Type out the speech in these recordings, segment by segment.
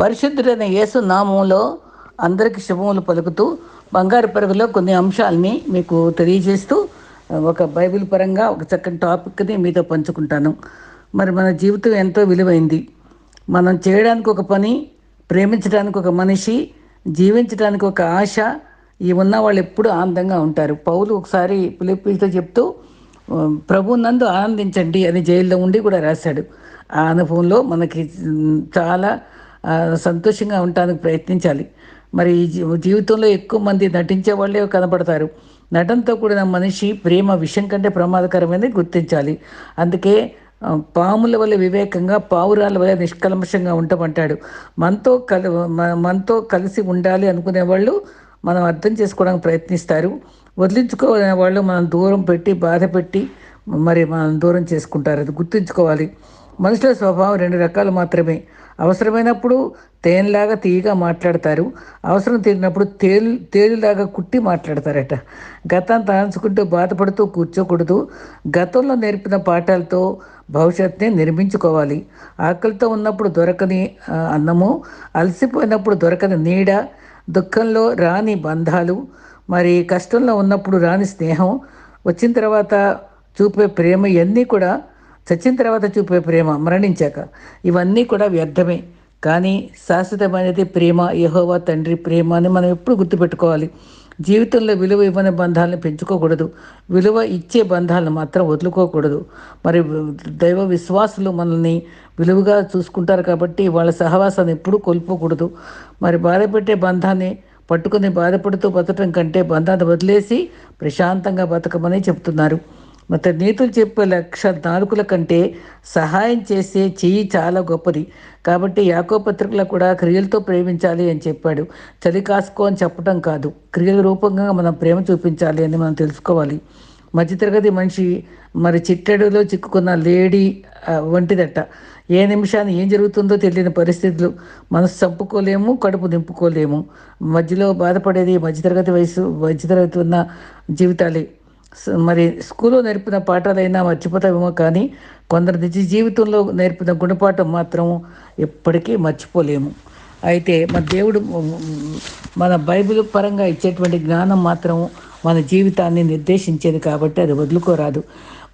పరిశుద్ధుడైన యేసు నామంలో అందరికీ శుభములు పలుకుతూ బంగారు పరుగులో కొన్ని అంశాలని మీకు తెలియజేస్తూ ఒక బైబిల్ పరంగా ఒక చక్కని టాపిక్ని మీతో పంచుకుంటాను. మరి మన జీవితం ఎంతో విలువైంది. మనం చేయడానికి ఒక పని ప్రేమించడానికి ఒక మనిషి జీవించడానికి ఒక ఆశ ఈ ఉన్న వాళ్ళు ఎప్పుడు ఆనందంగా ఉంటారు. పౌలు ఒకసారి పిలిపితో చెప్తూ ప్రభు నందు ఆనందించండి అని జైల్లో ఉండి కూడా రాశాడు. ఆ అనుభవంలో మనకి చాలా సంతోషంగా ఉండడానికి ప్రయత్నించాలి. మరి ఈ జీ- జీవితంలో ఎక్కువ మంది నటించే వాళ్ళే కనపడతారు నటనతో కూడిన మనిషి ప్రేమ విషయం కంటే ప్రమాదకరమైనది గుర్తించాలి. అందుకే పాముల వల్ల వివేకంగా పావురాల వల్ల నిష్కల్మషంగా ఉండమంటాడు. మనతో కలి మ- మనతో కలిసి ఉండాలి అనుకునే వాళ్ళు మనం అర్థం చేసుకోవడానికి ప్రయత్నిస్తారు. వదిలించుకోవాలనే వాళ్ళు మనం దూరం పెట్టి బాధ పెట్టి మరి మనం దూరం చేసుకుంటారు. అది గుర్తుంచుకోవాలి. మనుషుల స్వభావం రెండు రకాలు మాత్రమే. అవసరమైనప్పుడు తేనెలాగా తీయగా మాట్లాడతారు. అవసరం తీరినప్పుడు తేలు తేలులాగా కుట్టి మాట్లాడతారట. గతాన్ని తలంచుకుంటూ బాధపడుతూ కూర్చోకూడదు. గతంలో నేర్పిన పాఠాలతో భవిష్యత్తుని నిర్మించుకోవాలి. ఆకలితో ఉన్నప్పుడు దొరకని అన్నము అలసిపోయినప్పుడు దొరకని నీడ దుఃఖంలో రాని బంధాలు మరి కష్టంలో ఉన్నప్పుడు రాని స్నేహం వచ్చిన తర్వాత చూపే ప్రేమ ఇవన్నీ కూడా చచ్చిన తర్వాత చూపే ప్రేమ మరణించాక. ఇవన్నీ కూడా వ్యర్థమే. కానీ శాశ్వతమైనది ప్రేమ యహోవా తండ్రి ప్రేమ అని మనం ఎప్పుడు గుర్తుపెట్టుకోవాలి. జీవితంలో విలువ ఇవ్వని బంధాలను పెంచుకోకూడదు. విలువ ఇచ్చే బంధాలను మాత్రం వదులుకోకూడదు. మరి దైవ విశ్వాసులు మనల్ని విలువగా చూసుకుంటారు కాబట్టి వాళ్ళ సహవాసాన్ని ఎప్పుడూ కోల్పోకూడదు. మరి బాధపెట్టే బంధాన్ని పట్టుకుని బాధపడుతూ బతకడం కంటే బంధాన్ని వదిలేసి ప్రశాంతంగా బతకమని చెప్తున్నారు. మత నీతులు చెప్పే లక్ష నాలుగుల కంటే సహాయం చేసే చెయ్యి చాలా గొప్పది. కాబట్టి యాకో పత్రికలు కూడా క్రియలతో ప్రేమించాలి అని చెప్పాడు. చలి కాసుకో అని చెప్పడం కాదు. క్రియల రూపంగా మనం ప్రేమ చూపించాలి అని మనం తెలుసుకోవాలి. మధ్యతరగతి మనిషి మరి చిట్టడిలో చిక్కుకున్న లేడీ వంటిదట. ఏ నిమిషాన్ని ఏం జరుగుతుందో తెలియని పరిస్థితులు. మనసు చంపుకోలేము కడుపు నింపుకోలేము. మధ్యలో బాధపడేది మధ్యతరగతి వయసు మధ్యతరగతి ఉన్న జీవితాలే. మరి స్కూల్లో నేర్పిన పాఠాలైనా మర్చిపోతామేమో కానీ కొందరు నిజ జీవితంలో నేర్పిన గుణపాఠం మాత్రం ఎప్పటికీ మర్చిపోలేము. అయితే మన దేవుడు మన బైబిల్ పరంగా ఇచ్చేటువంటి జ్ఞానం మాత్రం మన జీవితాన్ని నిర్దేశించేది కాబట్టి అది వదులుకోరాదు.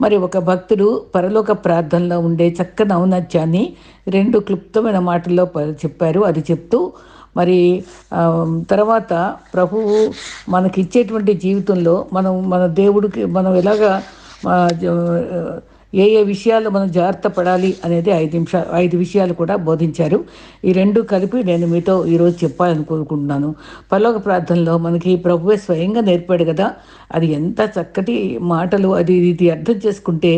మరి ఒక భక్తుడు పరలోక ప్రార్థనలో ఉండే చక్కని ఔన్నత్యాన్ని రెండు క్లుప్తమైన మాటల్లో ప- చెప్పారు. అది చెప్తూ మరి తర్వాత ప్రభువు మనకిచ్చేటువంటి జీవితంలో మనం మన దేవుడికి మనం ఎలాగా ఏ ఏ విషయాలు మనం జాగ్రత్త పడాలి అనేది ఐదు నిమిషాలు ఐదు విషయాలు కూడా బోధించారు. ఈ రెండు కలిపి నేను మీతో ఈరోజు చెప్పాలని కోరుకుంటున్నాను పరలోక ప్రార్థనలో మనకి ప్రభువే స్వయంగా నేర్పాడు కదా. అది ఎంత చక్కటి మాటలు అది ఇది అర్థం చేసుకుంటే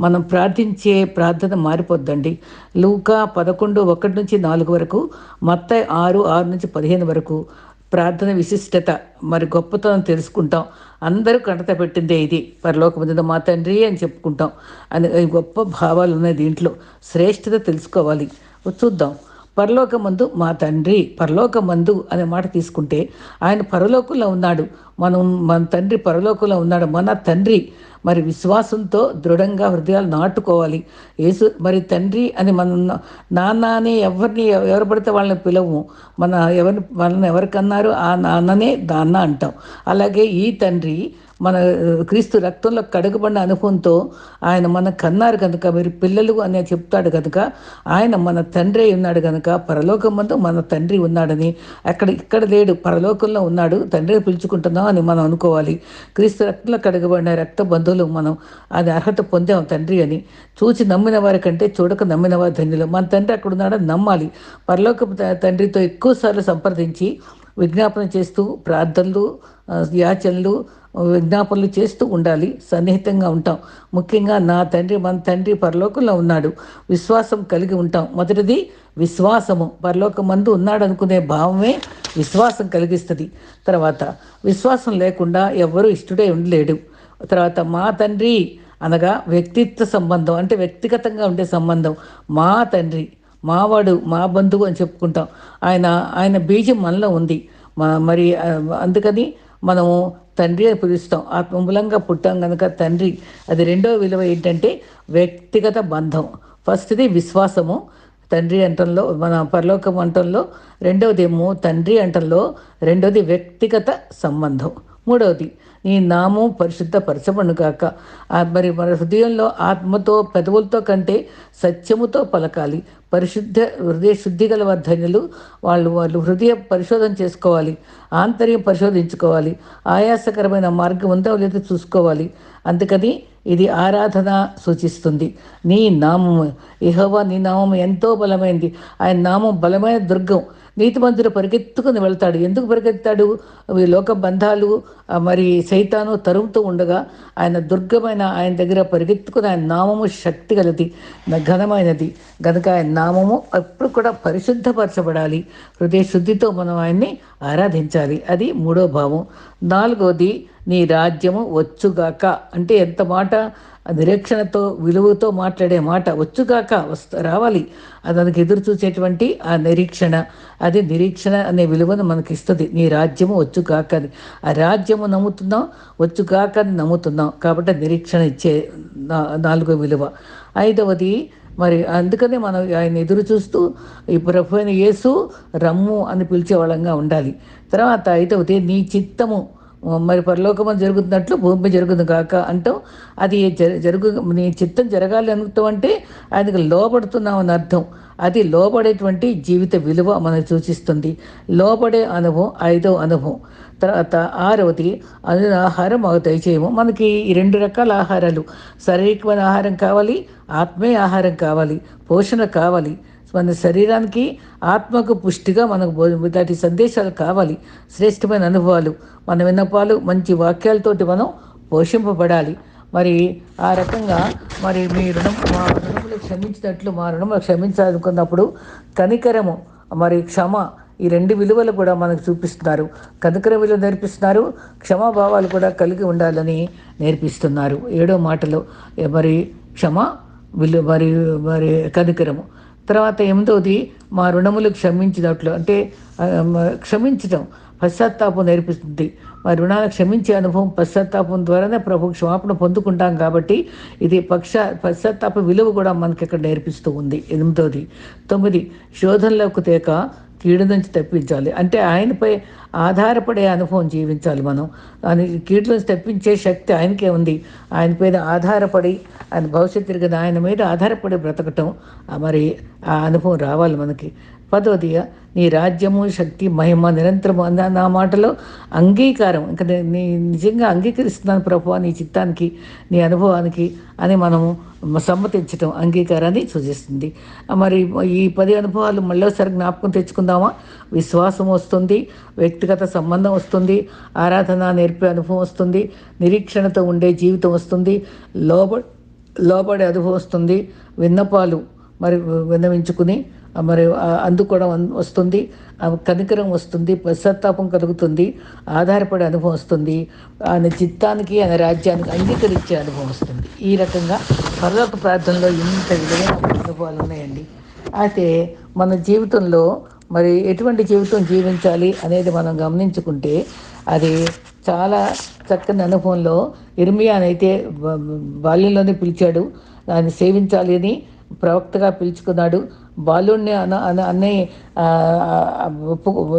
మనం ప్రార్థించే ప్రార్థన మారిపోద్దండి. లూకా పదకొండు ఒకటి నుంచి నాలుగు వరకు మొత్తం ఆరు ఆరు నుంచి పదిహేను వరకు ప్రార్థన విశిష్టత మరి గొప్పతనం తెలుసుకుంటాం. అందరూ కంటత పెట్టిందే ఇది. పరలోకముందు మా తండ్రి అని చెప్పుకుంటాం. అని గొప్ప భావాలు ఉన్నాయి దీంట్లో. శ్రేష్టత తెలుసుకోవాలి. చూద్దాం. పరలోకమందు మా తండ్రి పరలోకమందు అనే మాట తీసుకుంటే ఆయన పరలోకంలో ఉన్నాడు. మనం మన తండ్రి పరలోకంలో ఉన్నాడు. మన తండ్రి మరి విశ్వాసంతో దృఢంగా హృదయాలు నాటుకోవాలి. యేసు మరి తండ్రి అని మన నాన్న అని ఎవరిని ఎవరు పడితే వాళ్ళని పిలవము. మన ఎవరిని వాళ్ళని ఎవరికన్నారు? ఆ నాన్ననే దాన్న అంటాం. అలాగే ఈ తండ్రి మన క్రీస్తు రక్తంలో కడగబడిన అనుభవంతో ఆయన మన కన్నారు కనుక మీరు పిల్లలు అనే చెప్తాడు కనుక ఆయన మన తండ్రి ఉన్నాడు కనుక పరలోకమందు మన తండ్రి ఉన్నాడని అక్కడ ఇక్కడ లేడు పరలోకంలో ఉన్నాడు తండ్రి పిలుచుకుంటున్నాం అని మనం అనుకోవాలి. క్రీస్తు రక్తంలో కడగబడిన రక్త బంధువులు మనం అది అర్హత పొందాం తండ్రి అని. చూసి నమ్మిన వారి కంటే చూడక నమ్మిన వారి ధన్యులు. మన తండ్రి అక్కడ ఉన్నాడని నమ్మాలి. పరలోక తండ్రితో ఎక్కువసార్లు సంప్రదించి విజ్ఞాపన చేస్తూ ప్రార్థనలు యాచనలు విజ్ఞాపనలు చేస్తూ ఉండాలి సన్నిహితంగా ఉంటాం. ముఖ్యంగా నా తండ్రి మన తండ్రి పరలోకంలో ఉన్నాడు. విశ్వాసం కలిగి ఉంటాం. మొదటిది విశ్వాసము. పరలోకమందు ఉన్నాడు అనుకునే భావమే విశ్వాసం కలిగిస్తుంది. తర్వాత విశ్వాసం లేకుండా ఎవ్వరూ ఇష్టడే ఉండలేడు. తర్వాత మా తండ్రి అనగా వ్యక్తిత్వ సంబంధం అంటే వ్యక్తిగతంగా ఉండే సంబంధం. మా తండ్రి మావాడు మా బంధువు అని చెప్పుకుంటాం. ఆయన ఆయన బీజం మనలో ఉంది. మరి అందుకని మనము తండ్రి అని పిలుస్తాం. ఆత్మమూలంగా పుట్టాం కనుక తండ్రి అది రెండో విలువ ఏంటంటే వ్యక్తిగత బంధం. ఫస్ట్ది విశ్వాసము. తండ్రి అంటంలో మన పరలోకం అంటంలో రెండవదేమో తండ్రి అంటంలో రెండవది వ్యక్తిగత సంబంధం. మూడవది నీ నామం పరిశుద్ధపరచబడును కాక మరి మన హృదయంలో ఆత్మతో పెదవులతో కంటే సత్యముతో పలకాలి. పరిశుద్ధ హృదయ శుద్ధి గల వర్ధన్యులు వాళ్ళు వాళ్ళు హృదయ పరిశోధన చేసుకోవాలి ఆంతర్యం పరిశోధించుకోవాలి ఆయాసకరమైన మార్గం ఉందో లేదో చూసుకోవాలి. అందుకని ఇది ఆరాధన సూచిస్తుంది. నీ నామము ఇహోవా నీ నామం ఎంతో బలమైంది. ఆయన నామం బలమైన దుర్గం. నీతిమంతుడు పరిగెత్తుకుని వెళ్తాడు. ఎందుకు పరిగెత్తాడు? లోక బంధాలు మరి సైతాను తరుముతూ ఉండగా ఆయన దుర్గమైన ఆయన దగ్గర పరిగెత్తుకుని ఆయన నామము శక్తి గలది న- ఘనమైనది. కనుక ఆయన నామము ఎప్పుడు కూడా పరిశుద్ధపరచబడాలి. హృదయ శుద్ధితో మనం ఆయన్ని ఆరాధించాలి. అది మూడో భావం. నాలుగోది నీ రాజ్యము వచ్చుగాక. అంటే ఎంత మాట? నిరీక్షణతో విలువతో మాట్లాడే మాట వచ్చుగాక వస్త రావాలి. దానికి ఎదురు చూసేటువంటి ఆ నిరీక్షణ. అది నిరీక్షణ అనే విలువను మనకి ఇస్తుంది నీ రాజ్యము వచ్చుగాక అని. ఆ రాజ్యము నమ్ముతున్నాం వచ్చుగాక అని నమ్ముతున్నాం కాబట్టి నిరీక్షణ ఇచ్చే నా- నాలుగో విలువ. ఐదవది మరి అందుకనే మనం ఆయన ఎదురు చూస్తూ ఈ ప్రభు అయిన యేసు రమ్ము అని పిలిచేవాళ్ళంగా ఉండాలి. తర్వాత ఐదవది నీ చిత్తము మరి పరలోకము జరుగుతున్నట్లు భూమి జరుగుతుంది కాక అంటాం. అది జ- జరుగు నీ చిత్తం జరగాలి అనుకుంటాం అంటే ఆయనకు లోబడుతున్నాం అని అర్థం. అది లోపడేటువంటి జీవిత విలువ మనకు సూచిస్తుంది. లోపడే అనుభవం ఐదో అనుభవం. తర్వాత ఆరవది అను ఆహారం మాకు దయచేయము. మనకి ఈ రెండు రకాల ఆహారాలు. శారీరకమైన ఆహారం కావాలి ఆత్మీయ ఆహారం కావాలి పోషణ కావాలి మన శరీరానికి ఆత్మకు పుష్టిగా మనకు ఇలాంటి సందేశాలు కావాలి. శ్రేష్టమైన అనుభవాలు. మన విన్నపాలు మంచి వాక్యాలతోటి మనం పోషింపబడాలి. మరి ఆ రకంగా మరి మీ రుణం మా రుణములు క్షమించినట్లు మా రుణములు క్షమించాలనుకున్నప్పుడు కనికరము మరి క్షమ ఈ రెండు విలువలు కూడా మనకు చూపిస్తున్నారు. కనికర విలువ నేర్పిస్తున్నారు. క్షమాభావాలు కూడా కలిగి ఉండాలని నేర్పిస్తున్నారు. ఏడో మాటలో మరి క్షమ విలువ మరి మరి కనికరము. తర్వాత ఎనిమిదవది మా రుణములు క్షమించినట్లు. అంటే క్షమించటం క్షమించడం పశ్చాత్తాపం నేర్పిస్తుంది. మా రుణాలు క్షమించే అనుభవం పశ్చాత్తాపం ద్వారానే ప్రభు క్షమాపణ పొందుకుంటాం కాబట్టి ఇది పక్ష పశ్చాత్తాప విలువ కూడా మనకి ఇక్కడ నేర్పిస్తూ ఉంది. ఎనిమిదవది తొమ్మిది శోధనలోకి తేక కీడు నుంచి తప్పించాలి. అంటే ఆయనపై ఆధారపడే అనుభవం జీవించాలి మనం. ఆయన కీడు నుంచి తప్పించే శక్తి ఆయనకే ఉంది. ఆయన పైన ఆధారపడి ఆయన భవిష్యత్తు తిరిగిన ఆయన మీద ఆధారపడి బ్రతకటం మరి ఆ అనుభవం రావాలి మనకి. పదోదిగా నీ రాజ్యము శక్తి మహిమ నిరంతరం అన్న నా మాటలో అంగీకారం. ఇంకా నీ నిజంగా అంగీకరిస్తున్నాను ప్రభు నీ చిత్తానికి నీ అనుభవానికి అని మనము సమ్మతించటం అంగీకారాన్ని సూచిస్తుంది. మరి ఈ పది అనుభవాలు మళ్ళీసారి జ్ఞాపకం తెచ్చుకుందామా? విశ్వాసం వస్తుంది వ్యక్తిగత సంబంధం వస్తుంది ఆరాధన నేర్పే అనుభవం వస్తుంది నిరీక్షణతో ఉండే జీవితం వస్తుంది లోబ లోబడే అనుభవం వస్తుంది విన్నపాలు మరి విన్నవించుకుని మరి అందుకోవడం వస్తుంది. ఆ కనికరం వస్తుంది పశ్చాత్తాపం కలుగుతుంది ఆధారపడే అనుభవం వస్తుంది ఆయన చిత్తానికి ఆయన రాజ్యానికి అంగీకరించే అనుభవం వస్తుంది. ఈ రకంగా పరలోక ప్రార్థనలో ఇంత విధమైన అనుభవాలు ఉన్నాయండి. అయితే మన జీవితంలో మరి ఎటువంటి జీవితం జీవించాలి అనేది మనం గమనించుకుంటే అది చాలా చక్కని అనుభవంలో ఇర్మియానైతే బాల్యంలోనే పిలిచాడు దాన్ని సేవించాలి అని ప్రవక్తగా పిలుచుకున్నాడు. బాలుణ్ణి అన అన్న అన్నీ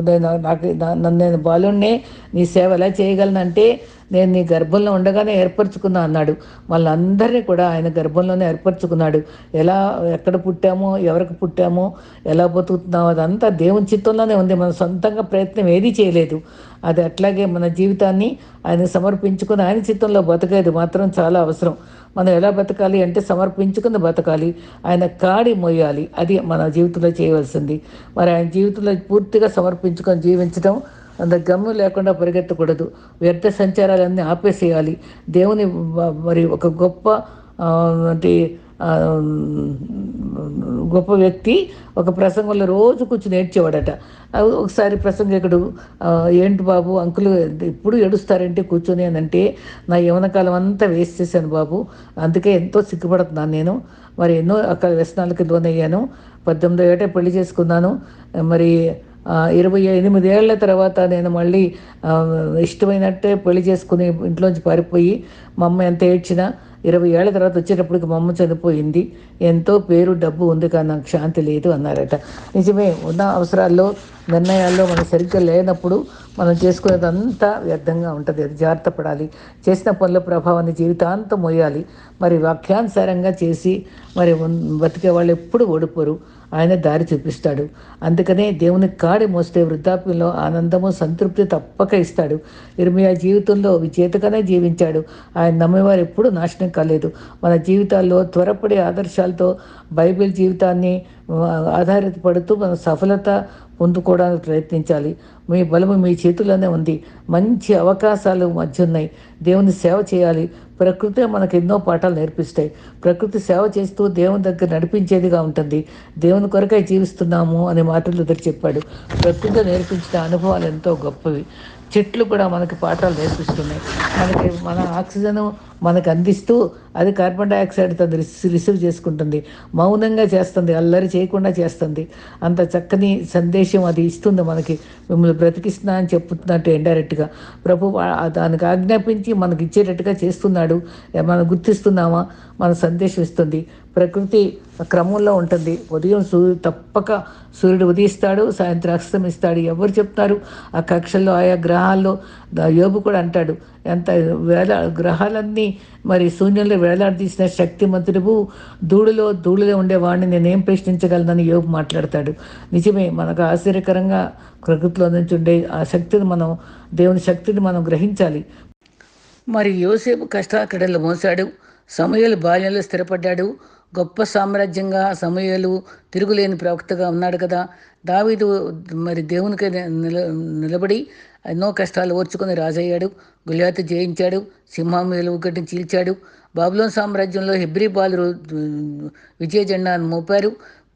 నేను నాకు నన్ను నేను బాలుణ్ణే నీ సేవ ఎలా చేయగలనంటే నేను నీ గర్భంలో ఉండగానే ఏర్పరచుకున్నా అన్నాడు. వాళ్ళందరినీ కూడా ఆయన గర్భంలోనే ఏర్పరచుకున్నాడు. ఎలా ఎక్కడ పుట్టామో ఎవరికి పుట్టామో ఎలా బతుకుతున్నామో అదంతా దేవుని చిత్తంలోనే ఉంది. మన సొంతంగా ప్రయత్నం ఏదీ చేయలేదు. అది అట్లాగే మన జీవితాన్ని ఆయన సమర్పించుకుని ఆయన చిత్తంలో బతకేది మాత్రం చాలా అవసరం. మనం ఎలా బతకాలి అంటే సమర్పించుకుని బతకాలి. ఆయన కాడి మొయ్యాలి అది మన జీవితంలో చేయవలసింది. మరి ఆయన జీవితంలో పూర్తిగా సమర్పించుకొని జీవించడం అంత గమ్యం లేకుండా పరిగెత్తకూడదు. వ్యర్థ సంచారాలన్నీ ఆపేసేయాలి. దేవుని మరి ఒక గొప్ప అంటే గొప్ప వ్యక్తి ఒక ప్రసంగంలో రోజు కూర్చుని ఏడ్చేవాడట ఒకసారి ప్రసంగకుడు ఏంటి బాబు అంకులు ఇప్పుడు ఏడుస్తారంటే కూర్చొని? అని అంటే నా యవన కాలం అంతా వేస్ట్ చేశాను బాబు. అందుకే ఎంతో సిగ్గుపడుతున్నాను నేను. మరి ఎన్నో అక్కడ వ్యసనాలకి లోనయ్యాను పద్దెనిమిదో ఏట పెళ్ళి చేసుకున్నాను. మరి ఇరవై ఎనిమిదేళ్ళ తర్వాత నేను మళ్ళీ ఇష్టమైనట్టే పెళ్ళి చేసుకుని ఇంట్లోంచి పారిపోయి మా అమ్మ ఎంత ఏడ్చినా ఇరవై ఏళ్ళ తర్వాత వచ్చేటప్పటికి మా అమ్మ చనిపోయింది. ఎంతో పేరు డబ్బు ఉంది కానీ నాకు శాంతి లేదు అన్నారట. నిజమే ఉన్న అవసరాల్లో నిర్ణయాల్లో మనం సరిగ్గా లేనప్పుడు మనం చేసుకునేదంతా వ్యర్థంగా ఉంటుంది. అది జాగ్రత్త పడాలి. చేసిన పనుల ప్రభావాన్ని జీవితాంతం మోయాలి. మరి వాక్యానుసారంగా చేసి మరి బతికే వాళ్ళు ఎప్పుడు ఓడిపోరు. ఆయన దారి చూపిస్తాడు. అందుకనే దేవుని కాడి మోస్తే వృద్ధాప్యంలో ఆనందము సంతృప్తి తప్పక ఇస్తాడు. ఇర్మియా జీవితంలో విజేతగానే జీవించాడు. ఆయన నమ్మేవారు ఎప్పుడూ నాశనం కాలేదు. మన జీవితాల్లో త్వరపడే ఆదర్శాలతో బైబిల్ జీవితాన్ని ఆధారిత ఆధారపడుతూ మన సఫలత పొందుకోవడానికి ప్రయత్నించాలి. మీ బలము మీ చేతుల్లోనే ఉంది. మంచి అవకాశాలు మధ్య ఉన్నాయి దేవుని సేవ చేయాలి. ప్రకృతి మనకు ఎన్నో పాఠాలు నేర్పిస్తాయి. ప్రకృతి సేవ చేస్తూ దేవుని దగ్గర నడిపించేదిగా ఉంటుంది. దేవుని కొరకై జీవిస్తున్నాము అనే మాటలు ఎదురు చెప్పాడు. ప్రకృతి నేర్పించిన అనుభవాలు ఎంతో గొప్పవి. చెట్లు కూడా మనకి పాఠాలు నేర్పిస్తున్నాయి. మనకి మన ఆక్సిజన్ మనకు అందిస్తూ అది కార్బన్ డైఆక్సైడ్ తను రిసీవ్ చేసుకుంటుంది. మౌనంగా చేస్తుంది. అల్లరి చేయకుండా చేస్తుంది. అంత చక్కని సందేశం అది ఇస్తుంది మనకి. మిమ్మల్ని బ్రతికిస్తున్నా అని చెప్తున్నట్టు ఇండైరెక్ట్గా ప్రభు దానికి ఆజ్ఞాపించి మనకి ఇచ్చేటట్టుగా చేస్తున్నాడు. మనం గుర్తిస్తున్నామా? మన సందేశం ఇస్తుంది. ప్రకృతి క్రమంలో ఉంటుంది. ఉదయం సూర్యుడు తప్పక సూర్యుడు ఉదయిస్తాడు సాయంత్రం అస్తమిస్తాడు ఎవరు చెప్తారు? ఆ కక్షల్లో ఆయా గ్రహాల్లో యోగు యోబు కూడా అంటాడు. ఎంత వేలా గ్రహాలన్నీ మరి శూన్యంలో వేలాడదీసిన శక్తిమంతుడు దూడులో దూడులో ఉండేవాడిని నేనేం ప్రశ్నించగలనని యోబు మాట్లాడతాడు. నిజమే మనకు ఆశ్చర్యకరంగా ప్రకృతిలో నుంచి ఉండే ఆ శక్తిని మనం దేవుని శక్తిని మనం గ్రహించాలి. మరి యోసేపు కష్టాకడలు మోసాడు సమయలు బాల్యంలో స్థిరపడ్డాడు. గొప్ప సామ్రాజ్యంగా సమయలు తిరుగులేని ప్రవక్తగా ఉన్నాడు కదా. దావీదు మరి దేవునికి నిల నిలబడి ఎన్నో కష్టాలు ఓర్చుకొని రాజయ్యాడు. గుళ్యాతి జయించాడు. సింహం వెలుగుగడ్డిని చీల్చాడు. బాబులోన్ సామ్రాజ్యంలో హెబ్రి బాలు విజయ జెండాను మోపారు.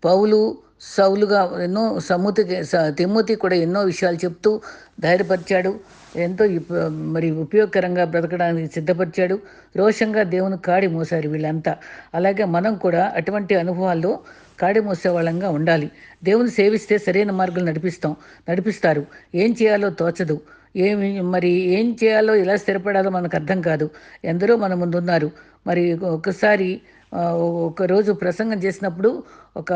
పౌలు సౌలుగా ఎన్నో సముతి తిమ్మతి కూడా ఎన్నో విషయాలు చెప్తూ ధైర్యపరిచాడు. ఎంతో మరి ఉపయోగకరంగా బ్రతకడానికి సిద్ధపరిచాడు. రోషంగా దేవుని కాడి మోసారు వీళ్ళంతా. అలాగే మనం కూడా అటువంటి అనుభవాల్లో కాడి మోసే వాళ్ళంగా ఉండాలి. దేవుని సేవిస్తే సరైన మార్గాలు నడిపిస్తాం నడిపిస్తారు. ఏం చేయాలో తోచదు. ఏమి మరి ఏం చేయాలో ఎలా స్థిరపడాలో మనకు అర్థం కాదు. ఎందరో మన ముందున్నారు. మరి ఒకసారి ఒకరోజు ప్రసంగం చేసినప్పుడు ఒక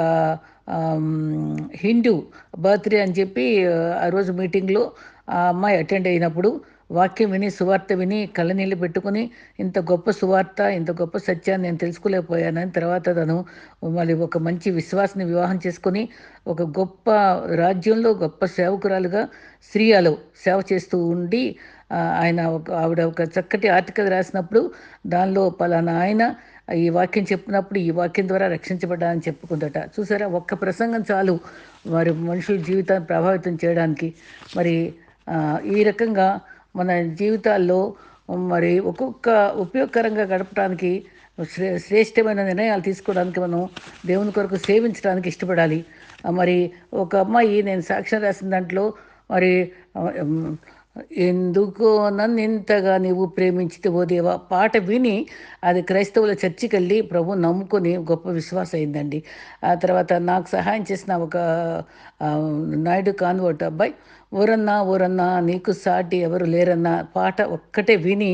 హిందూ బర్త్డే అని చెప్పి ఆ రోజు మీటింగ్లో ఆ అమ్మాయి అటెండ్ అయినప్పుడు వాక్యం విని సువార్త విని కళ్ళనీళ్ళు పెట్టుకుని ఇంత గొప్ప సువార్త ఇంత గొప్ప సత్యాన్ని నేను తెలుసుకోలేకపోయానని తర్వాత తను మళ్ళీ ఒక మంచి విశ్వాసని వివాహం చేసుకొని ఒక గొప్ప రాజ్యంలో గొప్ప సేవకురాలుగా స్త్రీయాలో సేవ చేస్తూ ఉండి ఆయన ఒక ఆవిడ ఒక చక్కటి ఆర్టికల్ రాసినప్పుడు దానిలో పలానా ఆయన ఈ వాక్యం చెప్పినప్పుడు ఈ వాక్యం ద్వారా రక్షించబడ్డానని చెప్పుకుందట. చూసారా? ఒక్క ప్రసంగం చాలు. మరి మనుషుల జీవితాన్ని ప్రభావితం చేయడానికి. మరి ఈ రకంగా మన జీవితాల్లో మరి ఒక్కొక్క ఉపయోగకరంగా గడపడానికి శ్రే శ్రేష్టమైన నిర్ణయాలు తీసుకోవడానికి మనం దేవుని కొరకు సేవించడానికి ఇష్టపడాలి. మరి ఒక అమ్మాయి నేను సాక్ష్యం రాసిన దాంట్లో మరి ఎందుకో నన్ను ఇంతగా నీవు ప్రేమించితివో దేవా పాట విని అది క్రైస్తవుల చర్చికి వెళ్ళి ప్రభు నమ్ముకొని గొప్ప విశ్వాసం అయిందండి. ఆ తర్వాత నాకు సహాయం చేసిన ఒక నాయుడు కాన్వర్ట్ అబ్బాయి ఊరన్నా ఊరన్నా నీకు సాటి ఎవరు లేరన్నా పాట ఒక్కటే విని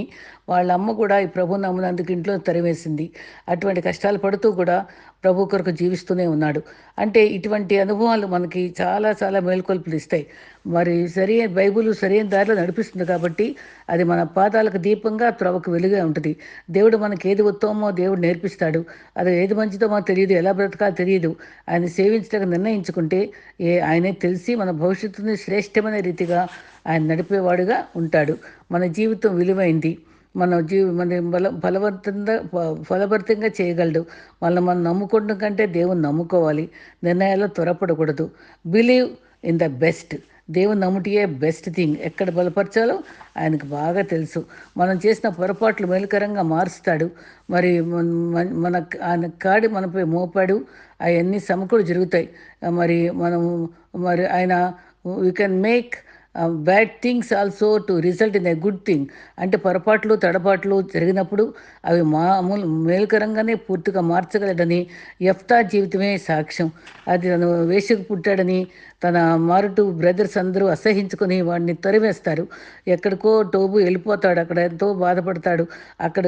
వాళ్ళ అమ్మ కూడా ఈ ప్రభు నమ్మునందుకు ఇంట్లో తరివేసింది అటువంటి కష్టాలు పడుతూ కూడా ప్రభు కొరకు జీవిస్తూనే ఉన్నాడు. అంటే ఇటువంటి అనుభవాలు మనకి చాలా చాలా మేల్కొల్పులు ఇస్తాయి. మరి సరైన బైబుల్ సరైన దారిలో నడిపిస్తుంది కాబట్టి అది మన పాదాలకు దీపంగా త్రవకు వెలుగా ఉంటుంది. దేవుడు మనకి ఏది ఉత్తమమో దేవుడు నేర్పిస్తాడు. అది ఏది మంచిదో మనకు తెలియదు ఎలా బ్రతకాలో తెలియదు. ఆయన సేవించడానికి నిర్ణయించుకుంటే ఏ ఆయనే తెలిసి మన భవిష్యత్తుని శ్రేష్టమైన రీతిగా ఆయన నడిపేవాడుగా ఉంటాడు. మన జీవితం విలువైంది. మన జీవి మన బల బలవంతంగా ఫలభరితంగా చేయగలడు. వాళ్ళని మనం నమ్ముకోవడం కంటే దేవుని నమ్ముకోవాలి. నిర్ణయాల్లో త్వరపడకూడదు. బిలీవ్ ఇన్ ద బెస్ట్ దేవుని నమ్ముటియే బెస్ట్ థింగ్ ఎక్కడ బలపరచాలో ఆయనకు బాగా తెలుసు. మనం చేసిన పొరపాట్లు మేలుకరంగా మారుస్తాడు. మరి మన- ఆయన కాడి మనపై మోపాడు. అవన్నీ సమకూడు జరుగుతాయి. మరి మనము మరి ఆయన we can make bad things also to result in a good thing అంటే పొరపాట్లు తడబాట్లు జరిగినప్పుడు అవి మామూలు మేలుకరంగానే పూర్తిగా మార్చగలడని ఎఫ్తా జీవితమే సాక్ష్యం. అది తను వేషకు పుట్టాడని తన మారుటు బ్రదర్స్ అందరూ అసహించుకొని వాడిని తరివేస్తారు ఎక్కడికో టోబు వెళ్ళిపోతాడు అక్కడ ఎంతో బాధపడతాడు. అక్కడ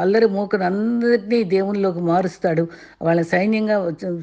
అల్లరి మూకను అందరినీ దేవునిలోకి మారుస్తాడు. వాళ్ళ సైన్యంగా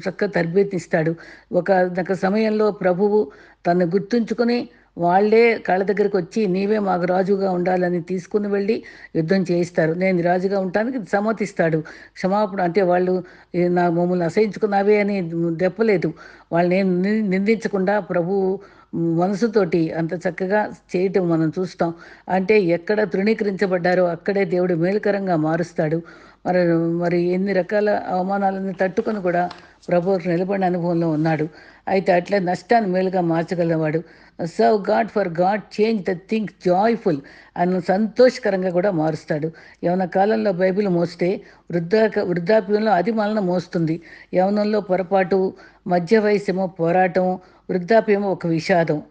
చక్కగా తరబేతిస్తాడు ఒక సమయంలో ప్రభువు తను గుర్తుంచుకొని వాళ్ళే కాళ్ళ దగ్గరికి వచ్చి నీవే మాకు రాజుగా ఉండాలని తీసుకుని వెళ్ళి యుద్ధం చేయిస్తారు. నేను రాజుగా ఉండటానికి సమ్మతిస్తాడు. క్షమాపణ అంటే వాళ్ళు నా మమ్మల్ని అసహించుకున్నావే అని దెప్పలేదు వాళ్ళని నేను ని- నిందించకుండా ప్రభు మనసుతోటి అంత చక్కగా చేయటం మనం చూస్తాం. అంటే ఎక్కడ తృణీకరించబడ్డారో అక్కడే దేవుడు మేలుకరంగా మారుస్తాడు. మరి మరి ఎన్ని రకాల అవమానాలను తట్టుకొని కూడా ప్రభువుకు నిలబడిన అనుభవంలో ఉన్నాడు. అయితే అట్లా నష్టాన్ని మేలుగా మార్చగలవాడు serve god for god change the thing joyful అని సంతోషకరంగా కూడా మారుస్తాడు. యవన కాలంలో బైబిల్ మోస్తే వృద్ధా వృద్ధాప్యంలో అది మనల్ని మోస్తుంది. యవనంలో పొరపాటు మధ్య వయసేమో పోరాటం వృద్ధాప్యమో ఒక విషాదం.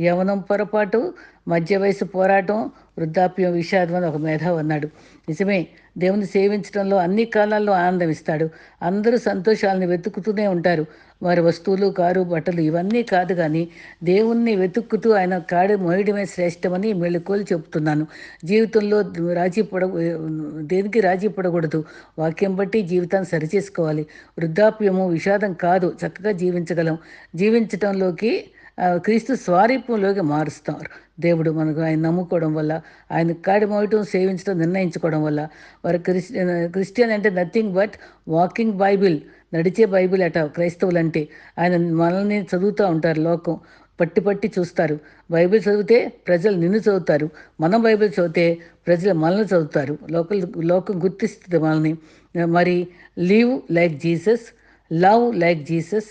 యవనం పొరపాటు మధ్య వయసు పోరాటం వృద్ధాప్యం విషాదం అని ఒక మేధావి అన్నాడు. నిజమే దేవుని సేవించడంలో అన్ని కాలాల్లో ఆనందం ఇస్తాడు. అందరూ సంతోషాలను వెతుకుతూనే ఉంటారు. వారి వస్తువులు కారు బట్టలు ఇవన్నీ కాదు కానీ దేవుణ్ణి వెతుక్కుతూ ఆయన కాడి మోయడమే శ్రేష్టమని మెళుకోలు చెబుతున్నాను. జీవితంలో రాజీ పడ దేనికి రాజీ పడకూడదు? వాక్యం బట్టి జీవితాన్ని సరిచేసుకోవాలి. వృద్ధాప్యము విషాదం కాదు. చక్కగా జీవించగలం. జీవించటంలోకి క్రీస్తు స్వారీపంలోకి మారుస్తారు. దేవుడు మనకు ఆయన నమ్ముకోవడం వల్ల ఆయన కాడి మోయటం సేవించడం నిర్ణయించుకోవడం వల్ల. వారు క్రిస్టియన్ క్రిస్టియన్ అంటే నథింగ్ బట్ వాకింగ్ బైబిల్. నడిచే బైబిల్ అట క్రైస్తవులు అంటే ఆయన మనల్ని చదువుతూ ఉంటారు లోకం. పట్టి పట్టి చూస్తారు. బైబిల్ చదివితే ప్రజలు నిన్ను చదువుతారు. మనం బైబిల్ చదివితే ప్రజలు మనల్ని చదువుతారు. లోకల్ లోకం గుర్తిస్తుంది మనల్ని. మరి live like Jesus love like Jesus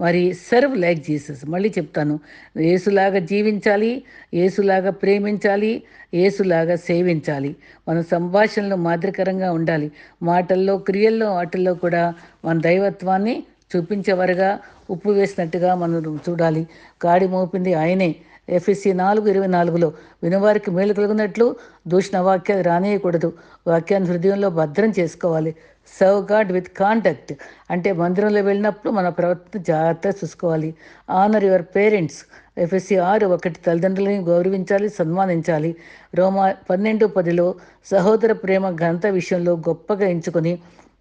మరి సర్వ్ లైక్ జీసస్ మళ్ళీ చెప్తాను. ఏసులాగా జీవించాలి ఏసులాగా ప్రేమించాలి ఏసులాగా సేవించాలి. మన సంభాషణలో మాదిరికరంగా ఉండాలి. మాటల్లో క్రియల్లో వాటిల్లో కూడా మన దైవత్వాన్ని చూపించేవారుగా ఉప్పు వేసినట్టుగా మనం చూడాలి. కాడి మోపింది ఆయనే. ఎఫ్ఎస్సి నాలుగు ఇరవై నాలుగులో వినవారికి మేలు కలిగినట్లు దూషణ వాక్యాలు రానేయకూడదు. వాక్యాన్ని హృదయంలో భద్రం చేసుకోవాలి. సర్వ్ గాడ్ విత్ కాంటాక్ట్ అంటే మందిరంలో వెళ్ళినప్పుడు మన ప్రవర్తన జాగ్రత్తగా చూసుకోవాలి. ఆనర్ యువర్ పేరెంట్స్ ఎఫ్ఎస్సి ఆరు ఒకటి తల్లిదండ్రులని గౌరవించాలి సన్మానించాలి. రోమా పన్నెండు పదిలో సహోదర ప్రేమ ఘనత విషయంలో గొప్పగా ఎంచుకొని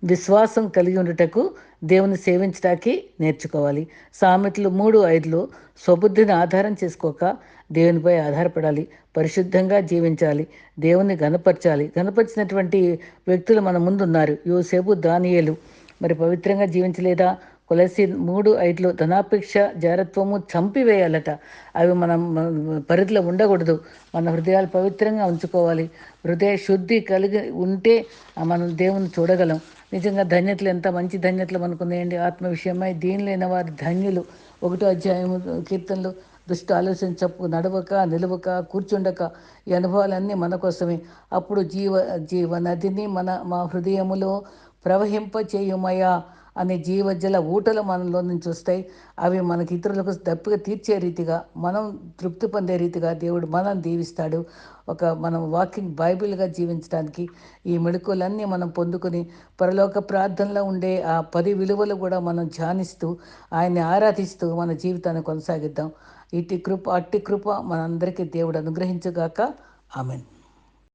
విశ్వాసం కలిగి ఉండుటకు దేవుని సేవించడానికి నేర్చుకోవాలి. సామెతలు మూడు ఐదులో స్వబుద్ధిని ఆధారం చేసుకోక దేవునిపై ఆధారపడాలి. పరిశుద్ధంగా జీవించాలి. దేవుని గనపరచాలి గనపరిచినటువంటి వ్యక్తులు మన ముందున్నారు. యోసేపు దానియేలు. మరి పవిత్రంగా జీవించలేదా? కొలసి మూడు ఐదులో ధనాపేక్ష జారత్వము చంపివేయాలట. అవి మనం పరిధిలో ఉండకూడదు. మన హృదయాలు పవిత్రంగా ఉంచుకోవాలి. హృదయ శుద్ధి కలిగి ఉంటే మనం దేవుని చూడగలం. నిజంగా ధన్యతలు ఎంత మంచి ధన్యతలు మనకున్నాయండి ఆత్మ విషయమై దీని లేని వారి ధన్యులు. ఒకటో అధ్యాయము కీర్తనలు దుష్ట ఆలోచన చెప్పు నడవక నిలవక కూర్చుండక ఈ అనుభవాలన్నీ మన కోసమే. అప్పుడు జీవ జీవ నదిని మన మా హృదయములో ప్రవహింప చేయుమయా అనే జీవజల ఊటలు మనలో నుంచి వస్తాయి. అవి మనకి ఇతరులకు దప్పిగా తీర్చే రీతిగా మనం తృప్తి పొందే రీతిగా దేవుడు మనం దీవిస్తాడు. ఒక మనం వాకింగ్ బైబిల్గా జీవించడానికి ఈ మెడుకులన్నీ మనం పొందుకొని పరలోక ప్రార్థనలో ఉండే ఆ పది విలువలు కూడా మనం ధ్యానిస్తూ ఆయన్ని ఆరాధిస్తూ మన జీవితాన్ని కొనసాగిద్దాం. ఇటు కృప అట్టి కృప మనందరికీ దేవుడు అనుగ్రహించుగాక. ఆమెన్.